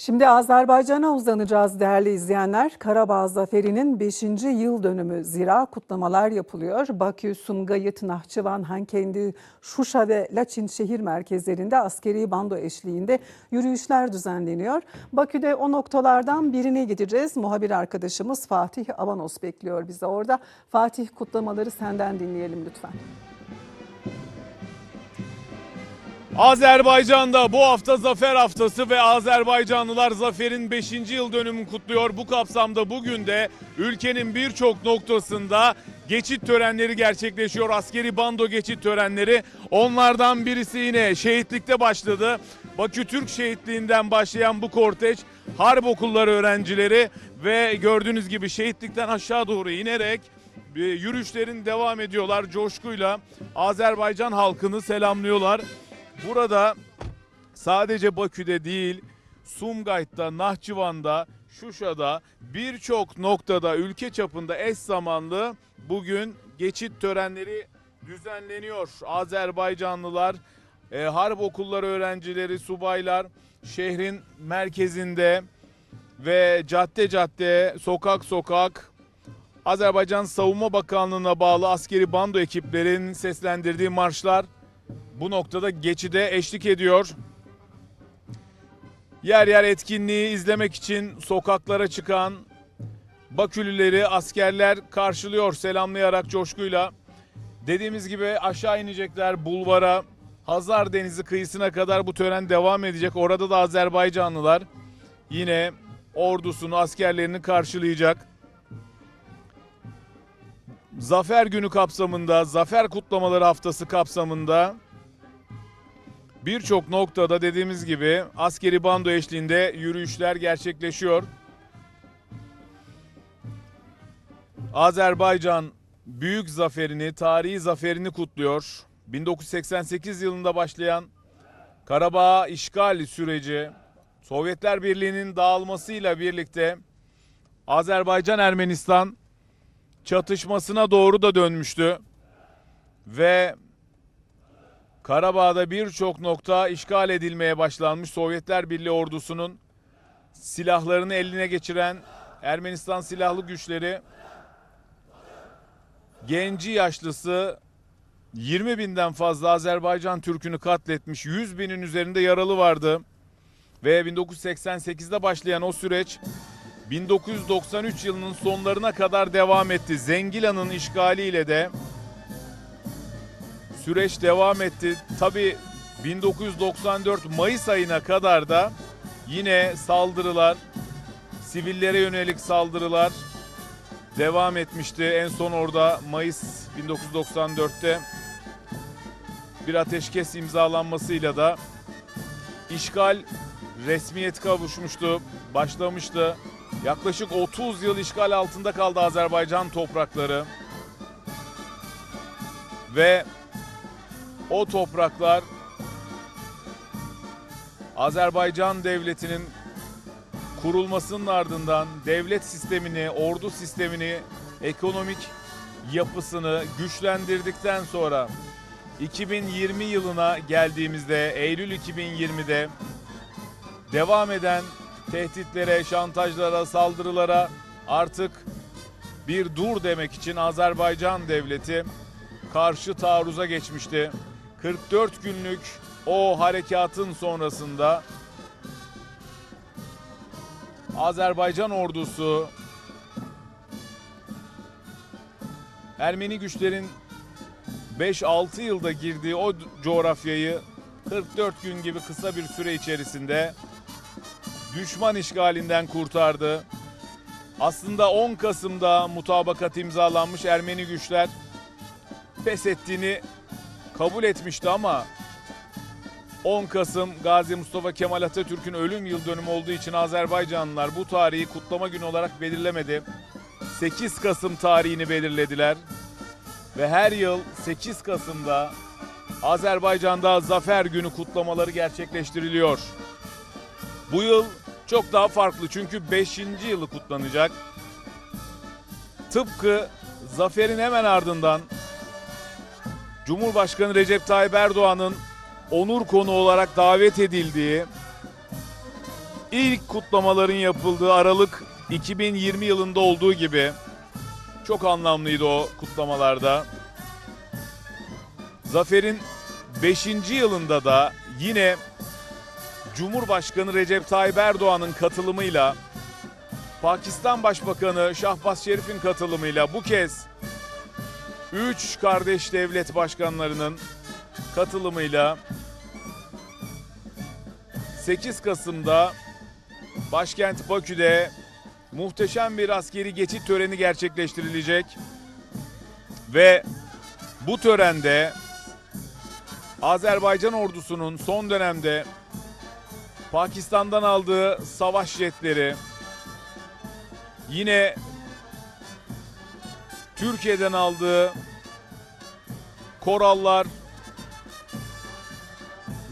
Şimdi Azerbaycan'a uzanacağız değerli izleyenler. Karabağ Zaferi'nin 5. yıl dönümü zira kutlamalar yapılıyor. Bakü, Sumgayıt, Nahçıvan, Hankendi, Şuşa ve Laçin şehir merkezlerinde askeri bando eşliğinde yürüyüşler düzenleniyor. Bakü'de o noktalardan birine gideceğiz. Muhabir arkadaşımız Fatih Avanos bekliyor bizi orada. Fatih kutlamaları senden dinleyelim lütfen. Azerbaycan'da bu hafta Zafer Haftası ve Azerbaycanlılar Zafer'in 5. yıl dönümünü kutluyor. Bu kapsamda bugün de ülkenin birçok noktasında geçit törenleri gerçekleşiyor. Askeri bando geçit törenleri. Onlardan birisi yine şehitlikte başladı. Bakü Türk Şehitliği'nden başlayan bu korteç harp okulları öğrencileri ve gördüğünüz gibi şehitlikten aşağı doğru inerek e, yürüyüşlerin devam ediyorlar. Coşkuyla Azerbaycan halkını selamlıyorlar. Burada sadece Bakü'de değil, Sumgayit'ta, Nahçıvan'da, Şuşa'da birçok noktada ülke çapında eş zamanlı bugün geçit törenleri düzenleniyor. Azerbaycanlılar, e, harp okulları öğrencileri, subaylar şehrin merkezinde ve cadde cadde, sokak sokak Azerbaycan Savunma Bakanlığı'na bağlı askeri bando ekiplerinin seslendirdiği marşlar bu noktada geçide eşlik ediyor. Yer yer etkinliği izlemek için sokaklara çıkan Bakülüleri askerler karşılıyor selamlayarak coşkuyla. Dediğimiz gibi aşağı inecekler bulvara. Hazar Denizi kıyısına kadar bu tören devam edecek. Orada da Azerbaycanlılar yine ordusunu, askerlerini karşılayacak. Zafer Günü kapsamında, Zafer Kutlamaları Haftası kapsamında birçok noktada dediğimiz gibi askeri bando eşliğinde yürüyüşler gerçekleşiyor. Azerbaycan büyük zaferini, tarihi zaferini kutluyor. 1988 yılında başlayan Karabağ işgal süreci, Sovyetler Birliği'nin dağılmasıyla birlikte Azerbaycan-Ermenistan çatışmasına doğru da dönmüştü. Ve Karabağ'da birçok nokta işgal edilmeye başlanmış. Sovyetler Birliği ordusunun silahlarını eline geçiren Ermenistan silahlı güçleri genci yaşlısı 20 binden fazla Azerbaycan Türk'ünü katletmiş. 100 binin üzerinde yaralı vardı. Ve 1988'de başlayan o süreç 1993 yılının sonlarına kadar devam etti. Zengila'nın işgaliyle de süreç devam etti. Tabi 1994 Mayıs ayına kadar da yine saldırılar, sivillere yönelik saldırılar devam etmişti. En son orada Mayıs 1994'te bir ateşkes imzalanmasıyla da işgal resmiyet kavuşmuştu, başlamıştı. Yaklaşık 30 yıl işgal altında kaldı Azerbaycan toprakları. Ve o topraklar Azerbaycan devletinin kurulmasının ardından devlet sistemini, ordu sistemini, ekonomik yapısını güçlendirdikten sonra 2020 yılına geldiğimizde Eylül 2020'de devam eden tehditlere, şantajlara, saldırılara artık bir dur demek için Azerbaycan devleti karşı taarruza geçmişti. 44 günlük o harekatın sonrasında Azerbaycan ordusu Ermeni güçlerin 5-6 yılda girdiği o coğrafyayı 44 gün gibi kısa bir süre içerisinde düşman işgalinden kurtardı. Aslında 10 Kasım'da mutabakat imzalanmış Ermeni güçler pes ettiğini kabul etmişti ama 10 Kasım Gazi Mustafa Kemal Atatürk'ün ölüm yıl dönümü olduğu için Azerbaycanlılar bu tarihi kutlama günü olarak belirlemedi. 8 Kasım tarihini belirlediler. Ve her yıl 8 Kasım'da Azerbaycan'da Zafer Günü kutlamaları gerçekleştiriliyor. Bu yıl çok daha farklı çünkü 5. yılı kutlanacak. Tıpkı zaferin hemen ardından Cumhurbaşkanı Recep Tayyip Erdoğan'ın onur konu olarak davet edildiği ilk kutlamaların yapıldığı Aralık 2020 yılında olduğu gibi çok anlamlıydı o kutlamalarda. Zafer'in 5. yılında da yine Cumhurbaşkanı Recep Tayyip Erdoğan'ın katılımıyla Pakistan Başbakanı Şahbaz Şerif'in katılımıyla bu kez 3 kardeş devlet başkanlarının katılımıyla 8 Kasım'da başkent Bakü'de muhteşem bir askeri geçit töreni gerçekleştirilecek. Ve bu törende Azerbaycan ordusunun son dönemde Pakistan'dan aldığı savaş jetleri yine Türkiye'den aldığı korallar,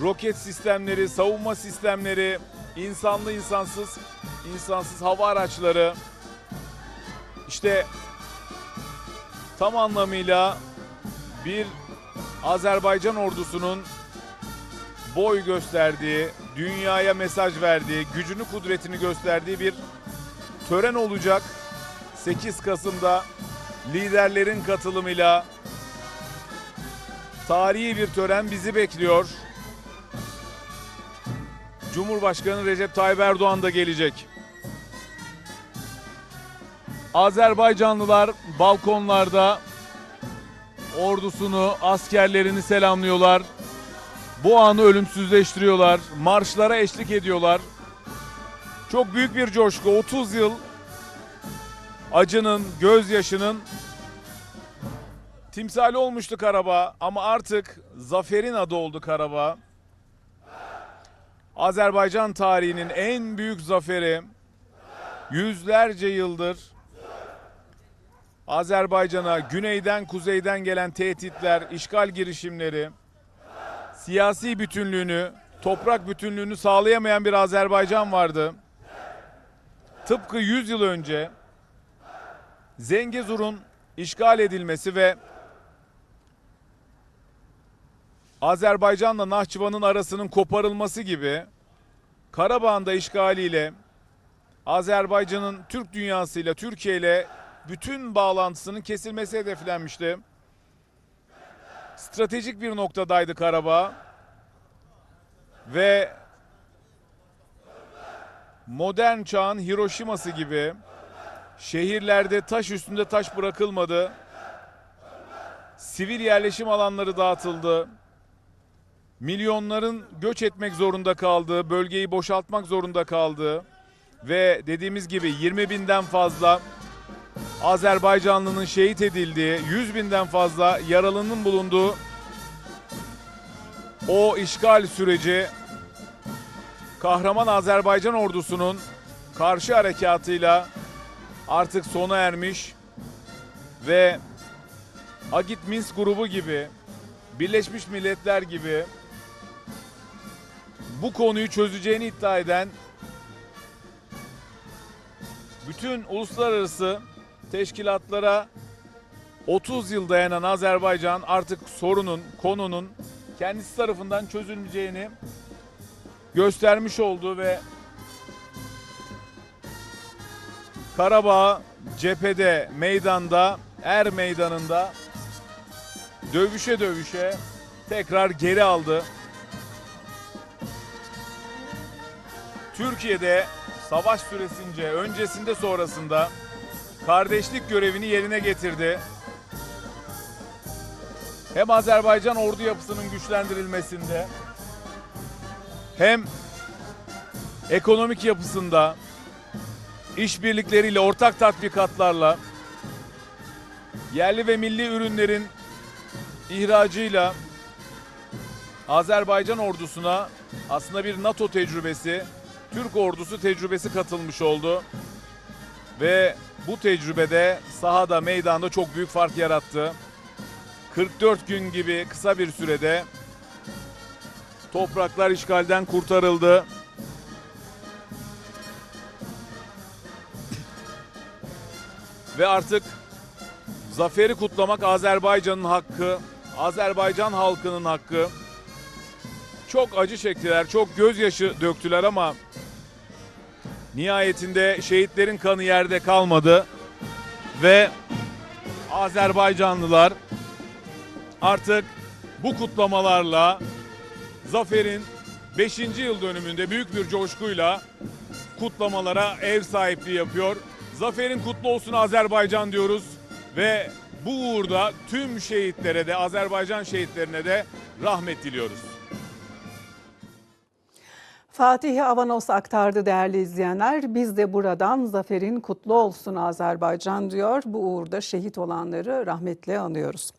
roket sistemleri, savunma sistemleri, insanlı insansız insansız hava araçları işte tam anlamıyla bir Azerbaycan ordusunun boy gösterdiği, dünyaya mesaj verdiği, gücünü kudretini gösterdiği bir tören olacak. 8 Kasım'da liderlerin katılımıyla tarihi bir tören bizi bekliyor. Cumhurbaşkanı Recep Tayyip Erdoğan da gelecek. Azerbaycanlılar balkonlarda ordusunu, askerlerini selamlıyorlar. Bu anı ölümsüzleştiriyorlar. Marşlara eşlik ediyorlar. Çok büyük bir coşku. 30 yıl acının, gözyaşının timsali olmuştu Karabağ ama artık zaferin adı oldu Karabağ. Azerbaycan tarihinin en büyük zaferi yüzlerce yıldır Azerbaycan'a güneyden kuzeyden gelen tehditler, işgal girişimleri, siyasi bütünlüğünü, toprak bütünlüğünü sağlayamayan bir Azerbaycan vardı. Tıpkı 100 yıl önce Zengezur'un işgal edilmesi ve Azerbaycan'la Nahçıvan'ın arasının koparılması gibi Karabağ'ın işgaliyle Azerbaycan'ın Türk dünyasıyla Türkiye ile bütün bağlantısının kesilmesi hedeflenmişti. Stratejik bir noktadaydı Karabağ ve modern çağın Hiroşima'sı gibi şehirlerde taş üstünde taş bırakılmadı. Sivil yerleşim alanları dağıtıldı. Milyonların göç etmek zorunda kaldığı, bölgeyi boşaltmak zorunda kaldığı ve dediğimiz gibi 20 binden fazla Azerbaycanlının şehit edildiği, 100 binden fazla yaralının bulunduğu o işgal süreci kahraman Azerbaycan ordusunun karşı harekatıyla artık sona ermiş ve Agit Minsk grubu gibi, Birleşmiş Milletler gibi bu konuyu çözeceğini iddia eden bütün uluslararası teşkilatlara 30 yıl dayanan Azerbaycan artık sorunun, konunun kendisi tarafından çözülmeyeceğini göstermiş oldu ve Karabağ cephede, meydanda, er meydanında dövüşe dövüşe tekrar geri aldı. Türkiye'de savaş süresince, öncesinde sonrasında kardeşlik görevini yerine getirdi. Hem Azerbaycan ordu yapısının güçlendirilmesinde hem ekonomik yapısında işbirlikleriyle, ortak tatbikatlarla yerli ve milli ürünlerin ihracıyla Azerbaycan ordusuna aslında bir NATO tecrübesi, Türk ordusu tecrübesi katılmış oldu. Ve bu tecrübede sahada, meydanda çok büyük fark yarattı. 44 gün gibi kısa bir sürede topraklar işgalden kurtarıldı. Ve artık zaferi kutlamak Azerbaycan'ın hakkı, Azerbaycan halkının hakkı. Çok acı çektiler, çok gözyaşı döktüler ama Nihayetinde şehitlerin kanı yerde kalmadı ve Azerbaycanlılar artık bu kutlamalarla zaferin 5. yıl dönümünde büyük bir coşkuyla kutlamalara ev sahipliği yapıyor. Zaferin kutlu olsun Azerbaycan diyoruz ve bu uğurda tüm şehitlere de Azerbaycan şehitlerine de rahmet diliyoruz. Fatih Avanos aktardı değerli izleyenler. Biz de buradan zaferin kutlu olsun Azerbaycan diyor. Bu uğurda şehit olanları rahmetle anıyoruz.